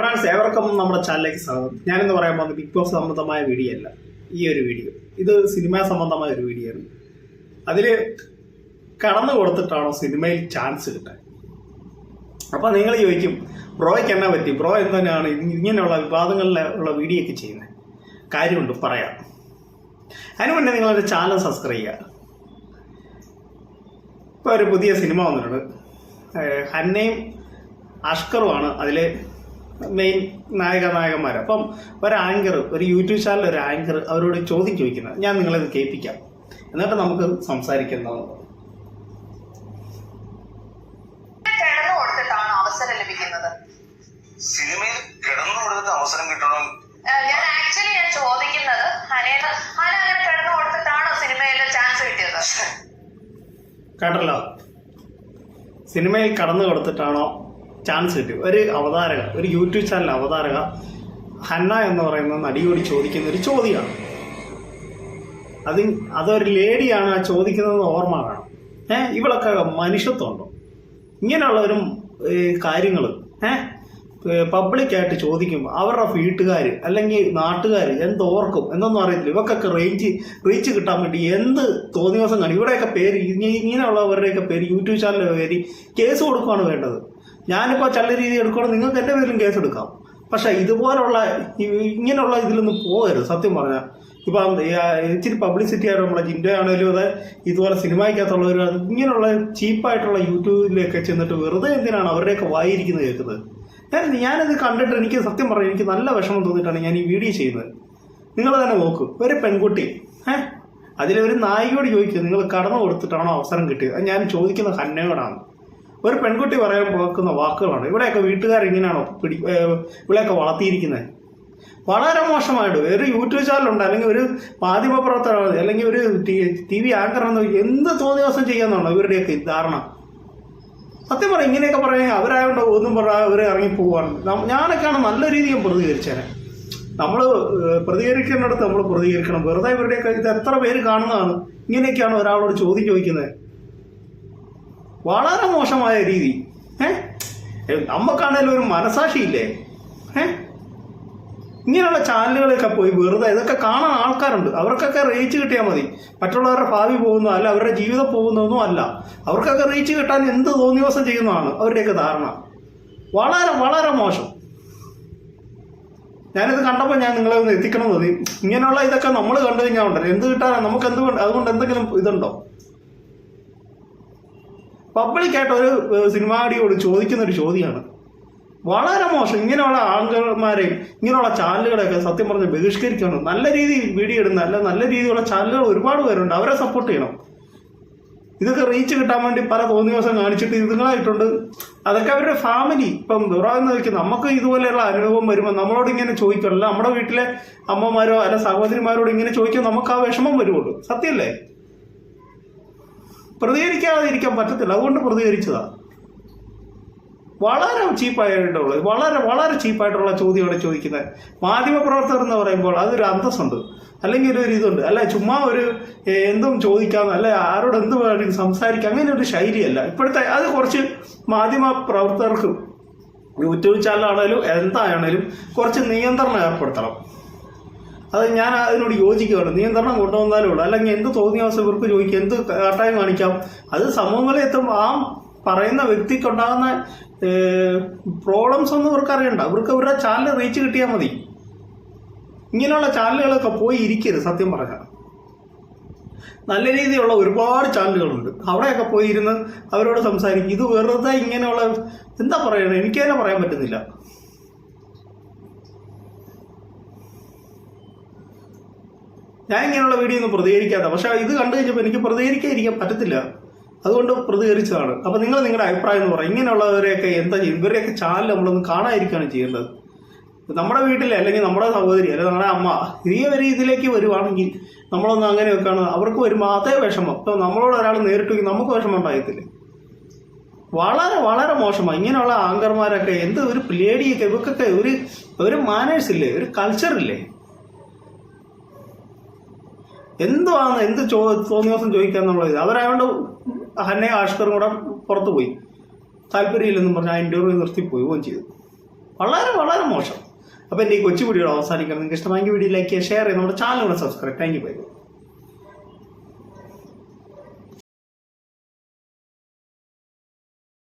Friends ഏവർക്കും നമ്മുടെ ചാനലിലേക്ക് സ്വാഗതം. ഞാനെന്ന് പറയാൻ പോകുന്നത് ബിഗ് ബോസ് സംബന്ധമായ വീഡിയോ അല്ല ഈ ഒരു വീഡിയോ. ഇത് സിനിമ സംബന്ധമായ ഒരു വീഡിയോ ആണ്. അതിൽ കടന്നു കൊടുത്തിട്ടാണോ സിനിമയിൽ ചാൻസ് കിട്ടാൻ? അപ്പൊ നിങ്ങൾ ചോദിക്കും ബ്രോയ്ക്ക് എന്നാ പറ്റി? ബ്രോ എന്തിനാണ് ഇങ്ങനെയുള്ള വിവാദങ്ങളിൽ ഉള്ള വീഡിയോ ഒക്കെ ചെയ്യുന്നത് കാര്യമുണ്ട് പറയാം. അതിനു മുന്നേ നിങ്ങളൊരു ചാനൽ സബ്സ്ക്രൈബ് ചെയ്യുക. ഇപ്പോൾ ഒരു പുതിയ സിനിമ വന്നിട്ടുണ്ട്. ഹന്നയും അഷ്കറുമാണ് അതിൽ മെയിൻ നായക നായകന്മാർ അപ്പം ഒരു ആങ്കർ ഒരു യൂട്യൂബ് ചാനൽ ഒരു ആങ്കർ അവരോട് ചോദ്യം ചോദിക്കുന്നത് ഞാൻ നിങ്ങളത് കേൾപ്പിക്കാം. എന്നിട്ട് നമുക്ക് സംസാരിക്കുന്നതാണ് കൊടുത്തിട്ടാണോ അവസരം ലഭിക്കുന്നത്? സിനിമയിൽ കിടന്നു കൊടുത്തിട്ട് അവസരം കിട്ടണം. ഏഹ് ഞാൻ ആക്ച്വലി ഞാൻ ചോദിക്കുന്നത് ഹനേന ഹന അങ്ങനെ കിടന്നു കൊടുത്തിട്ടാണോ സിനിമയിൽ ചാൻസ് കിട്ടിയത്? കേട്ടല്ലോ സിനിമയിൽ കടന്നു കൊടുത്തിട്ടാണോ ചാൻസ് കിട്ടി. ഒരു അവതാരക ഒരു യൂട്യൂബ് ചാനൽ അവതാരക ഹന്ന എന്ന് പറയുന്ന നടിയോട് ചോദിക്കുന്ന ഒരു ചോദ്യമാണ്. അത് അതൊരു ലേഡിയാണ് ആ ചോദിക്കുന്നത് ഓർമ്മ കാണാം. ഏഹ് ഇവളൊക്കെ മനുഷ്യത്വമുണ്ടോ? ഇങ്ങനെയുള്ളവരും കാര്യങ്ങൾ ഏഹ് പബ്ലിക്കായിട്ട് ചോദിക്കുമ്പോൾ അവരുടെ വീട്ടുകാർ അല്ലെങ്കിൽ നാട്ടുകാർ എന്തോർക്കും എന്നൊന്നും അറിയത്തില്ല. ഇവക്കൊക്കെ റേഞ്ച് റീച്ച് കിട്ടാൻ വേണ്ടി എന്ത് തോന്നിയ ദിവസം കാണും ഇവിടെയൊക്കെ പേര് ഇങ്ങ- ഇങ്ങനെയുള്ളവരുടെയൊക്കെ പേര് യൂട്യൂബ് ചാനലിന്റെ പേര് കേസ് കൊടുക്കുകയാണ് വേണ്ടത്. ഞാനിപ്പോൾ ചില രീതി എടുക്കുകയാണെങ്കിൽ നിങ്ങൾക്ക് എന്റെ പേരിലും കേസ് എടുക്കാം. പക്ഷേ ഇതുപോലുള്ള ഇങ്ങനെയുള്ള ഇതിലൊന്നും പോകരുത് സത്യം പറഞ്ഞാൽ ഇപ്പം ഇച്ചിരി പബ്ലിസിറ്റി ആയിട്ട് നമ്മളെ ജിൻഡോ ആണെങ്കിലും അതെ ഇതുപോലെ സിനിമയ്ക്കകത്തുള്ളവർ ഇങ്ങനെയുള്ള ചീപ്പായിട്ടുള്ള യൂട്യൂബിലേക്ക് ചെന്നിട്ട് വെറുതെ എന്തിനാണ് അവരുടെയൊക്കെ വായിരിക്കുന്നത് കേൾക്കുന്നത്? ഞാൻ ഞാനത് കണ്ടിട്ട് എനിക്ക് സത്യം പറഞ്ഞു എനിക്ക് നല്ല വിഷമം തോന്നിയിട്ടാണ് ഞാൻ ഈ വീഡിയോ ചെയ്യുന്നത്. നിങ്ങൾ തന്നെ നോക്കൂ ഒരു പെൺകുട്ടി ഏഹ് അതിലൊരു നായികയോട് ചോദിക്കുക നിങ്ങൾ കടന്നു കൊടുത്തിട്ടാണോ അവസരം കിട്ടിയത്? ഞാൻ ചോദിക്കുന്ന ഹന്നയോടാണ്. ഒരു പെൺകുട്ടി പറയാൻ പോക്കുന്ന വാക്കുകളാണ്. ഇവിടെയൊക്കെ വീട്ടുകാർ ഇങ്ങനെയാണോ പിടി ഇവിടെയൊക്കെ വളർത്തിയിരിക്കുന്നത്? വളരെ മോശമായിട്ട് ഒരു യൂട്യൂബ് ചാനലുണ്ട് അല്ലെങ്കിൽ ഒരു മാധ്യമ പ്രവർത്തകർ അല്ലെങ്കിൽ ഒരു ടി വി ആങ്കർ എന്ന് എന്ത് തോന്നിയ ദിവസം ചെയ്യാന്നാണോ ഇവരുടെയൊക്കെ ധാരണ. സത്യം പറയാം ഇങ്ങനെയൊക്കെ പറയാൻ അവരായോണ്ട് ഒന്നും പറയാ ഇറങ്ങി പോവാണ്. നം- ഞാനൊക്കെയാണ് നല്ല രീതിയിൽ പ്രതികരിച്ചേനെ. നമ്മൾ പ്രതികരിക്കേണ്ടടുത്ത് നമ്മൾ പ്രതികരിക്കണം. വെറുതെ ഇവരുടെയൊക്കെ ഇത് എത്ര പേര് കാണുന്നതാണ്? ഇങ്ങനെയൊക്കെയാണ് ഒരാളോട് ചോദ്യം ചോദിക്കുന്നത്. വളരെ മോശമായ രീതി. ഏഹ് നമുക്കാണേലും ഒരു മനസാക്ഷിയില്ലേ? ഏഹ് ഇങ്ങനെയുള്ള ചാനലുകളൊക്കെ പോയി വെറുതെ ഇതൊക്കെ കാണാൻ ആൾക്കാരുണ്ട്. അവർക്കൊക്കെ റീച്ച് കിട്ടിയാൽ മതി. മറ്റുള്ളവരുടെ ഭാവി പോകുന്നോ അല്ല അവരുടെ ജീവിതം പോകുന്നതൊന്നും അല്ല. അവർക്കൊക്കെ റീച്ച് കിട്ടാൻ എന്ത് തോന്നി ദിവസം ചെയ്യുന്നതാണ് അവരുടെയൊക്കെ ധാരണ. വളരെ വളരെ മോശം. ഞാനിത് കണ്ടപ്പോൾ ഞാൻ നിങ്ങളെ ഒന്ന് എത്തിക്കണം തോന്നി. ഇങ്ങനെയുള്ള ഇതൊക്കെ നമ്മൾ കണ്ടു കഴിഞ്ഞാൽ ഉണ്ടല്ലോ. എന്ത് കിട്ടാനാണ് നമുക്ക് എന്ത് അതുകൊണ്ട് എന്തെങ്കിലും ഇതുണ്ടോ? പബ്ലിക്കായിട്ട് ഒരു സിനിമാടിയോട് ചോദിക്കുന്ന ഒരു ചോദ്യമാണ് വളരെ മോശം. ഇങ്ങനെയുള്ള ആളുകൾമാരെയും ഇങ്ങനെയുള്ള ചാനലുകളെയൊക്കെ സത്യം പറഞ്ഞ് ബഹിഷ്കരിക്കണം നല്ല രീതിയിൽ വീഡിയോ ഇടുന്ന അല്ല നല്ല രീതിയിലുള്ള ചാനലുകൾ ഒരുപാട് പേരുണ്ട്. അവരെ സപ്പോർട്ട് ചെയ്യണം. ഇതൊക്കെ റീച്ച് കിട്ടാൻ വേണ്ടി പല തോന്നിയ ദിവസം കാണിച്ചിട്ട് ഇതുങ്ങളായിട്ടുണ്ട്. അതൊക്കെ അവരുടെ ഫാമിലി ഇപ്പം ദുറാകുന്ന വെച്ചാൽ നമുക്ക് ഇതുപോലെയുള്ള അനുഭവം വരുമ്പോൾ നമ്മളോട് ഇങ്ങനെ ചോദിക്കണല്ലോ നമ്മുടെ വീട്ടിലെ അമ്മമാരോ അല്ല സഹോദരിമാരോട് ഇങ്ങനെ ചോദിക്കാൻ നമുക്ക് ആ വിഷമം വരുള്ളൂ സത്യമല്ലേ പ്രതികരിക്കാതെ ഇരിക്കാൻ പറ്റത്തില്ല. അതുകൊണ്ട് പ്രതികരിച്ചതാ. വളരെ ചീപ്പായിട്ടുള്ള വളരെ വളരെ ചീപ്പായിട്ടുള്ള ചോദ്യമാണ് ചോദിക്കുന്നത്. മാധ്യമപ്രവർത്തകർ എന്ന് പറയുമ്പോൾ അതൊരു അന്തസ്സുണ്ട്. അല്ലെങ്കിൽ ഒരു ഇതുണ്ട്. അല്ല ചുമ്മാ ഒരു എന്തും ചോദിക്കാം അല്ല ആരോട് എന്ത് വേണമെങ്കിലും സംസാരിക്കാം. അങ്ങനെ ഒരു ശൈലിയല്ല. ഇപ്പോഴത്തെ അത് കുറച്ച് മാധ്യമ പ്രവർത്തകർക്കും യൂട്യൂബ് ചാനലാണേലും എന്തായാണേലും കുറച്ച് നിയന്ത്രണം ഏർപ്പെടുത്തണം. അത് ഞാൻ അതിനോട് യോജിക്കുകയാണ് നിയന്ത്രണം കൊണ്ടുവന്നാലേ ഉള്ളൂ അല്ലെങ്കിൽ എന്ത് തോന്നിയ അവസ്ഥ ഇവർക്ക് ചോദിക്കാം? എന്ത് കാട്ടായം കാണിക്കാം? അത് സമൂഹങ്ങളിൽ എത്തുമ്പോൾ ആ പറയുന്ന വ്യക്തിക്കുണ്ടാകുന്ന പ്രോബ്ലംസ് ഒന്നും ഇവർക്ക് അറിയണ്ട. ഇവർക്ക് ഇവരുടെ ചാനൽ റീച്ച് കിട്ടിയാൽ മതി. ഇങ്ങനെയുള്ള ചാനലുകളൊക്കെ പോയി ഇരിക്കരുത് സത്യം പറഞ്ഞാൽ നല്ല രീതിയിലുള്ള ഒരുപാട് ചാനലുകളുണ്ട് അവിടെയൊക്കെ പോയി ഇരുന്ന് അവരോട് സംസാരിക്കും. ഇത് വെറുതെ ഇങ്ങനെയുള്ള എന്താ പറയണത് എനിക്ക് തന്നെ പറയാൻ പറ്റുന്നില്ല. ഞാൻ ഇങ്ങനെയുള്ള വീഡിയോ ഒന്നും പ്രതികരിക്കാത്ത. പക്ഷെ ഇത് കണ്ടു കഴിഞ്ഞപ്പോൾ എനിക്ക് പ്രതികരിക്കാതിരിക്കാൻ പറ്റത്തില്ല. അതുകൊണ്ട് പ്രതികരിച്ചതാണ്. അപ്പോൾ നിങ്ങൾ നിങ്ങളുടെ അഭിപ്രായം എന്ന് പറയും ഇങ്ങനെയുള്ളവരെയൊക്കെ എന്താ ചെയ്യും ഇവരെയൊക്കെ ചാനൽ നമ്മളൊന്ന് കാണാതിരിക്കുകയാണ് ചെയ്യേണ്ടത്. നമ്മുടെ വീട്ടിലെ അല്ലെങ്കിൽ നമ്മുടെ സഹോദരി അല്ലെങ്കിൽ നമ്മുടെ അമ്മ ഈ ഒരു ഇതിലേക്ക് വരുവാണെങ്കിൽ നമ്മളൊന്ന് അങ്ങനെയൊക്കെയാണ്. അവർക്ക് വരുമ്പോൾ അതേ വിഷമം. ഇപ്പം നമ്മളോട് ഒരാൾ നേരിട്ട് നമുക്ക് വിഷമം ഉണ്ടാകത്തില്ലേ? വളരെ വളരെ മോശമാണ്. ഇങ്ങനെയുള്ള ആങ്കർമാരൊക്കെ എന്ത് ഒരു പ്ലേഡിയൊക്കെ ഇവർക്കൊക്കെ ഒരു ഒരു മാനേഴ്സ് ഇല്ലേ? ഒരു കൾച്ചർ ഇല്ലേ? എന്തുവാണ് എന്ത് ചോ തോന്നിയ ദിവസം ചോദിക്കാന്നുള്ളത് അവരായോണ്ട് ഹന്നെ ആഷ്കറും കൂടെ പുറത്തു പോയി താല്പര്യമില്ലെന്നും പറഞ്ഞ് ആ ഇന്റർവ്യൂ നിർത്തി പോവുകയും ചെയ്തു. വളരെ വളരെ മോശം. അപ്പോൾ എന്റെ ഈ കൊച്ചു വീഡിയോ അവസാനിക്കണം നിങ്ങൾക്ക് ഇഷ്ടമായെങ്കിൽ വീഡിയോ ലൈക്ക് ചെയ്യുക ഷെയർ ചെയ്യുക നമ്മുടെ ചാനൽ കൂടെ സബ്സ്ക്രൈബ് താങ്ക് യു ബൈ